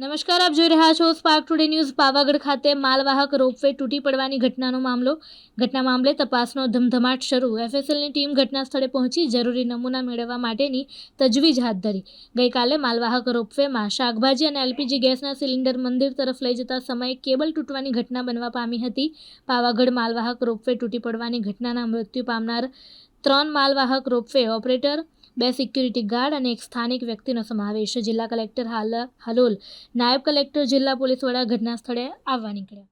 નમસ્કાર, આપ જોઈ રહ્યા છો સ્પાર્ક ટુડે ન્યૂઝ પાવાગઢ ખાતે માલવાહક રોપવે તૂટી પડવાની ઘટનાનો મામલો. ઘટના મામલે તપાસનો ધમધમાટ શરૂ. એફએસએલની ટીમ ઘટના સ્થળે પહોંચી, જરૂરી નમૂના મેળવવા માટેની તજવીજ હાથ ધરી. ગઈકાલે માલવાહક રોપવેમાં શાકભાજી અને એલપીજી ગેસના સિલિન્ડર મંદિર તરફ લઈ જતા સમયે કેબલ તૂટવાની ઘટના બનવા પામી હતી. પાવાગઢ માલવાહક રોપવે તૂટી પડવાની ઘટનાના મૃત્યુ પામનાર ત્રણ માલવાહક રોપવે ઓપરેટર બે સિક્યુરિટી ગાર્ડ અને એક સ્થાનિક વ્યક્તિનો સમાવેશ જિલ્લા કલેક્ટર હાલ હલોલ. નાયબ કલેક્ટર, જિલ્લા પોલીસ વડા ઘટના સ્થળે આવવા નીકળ્યા.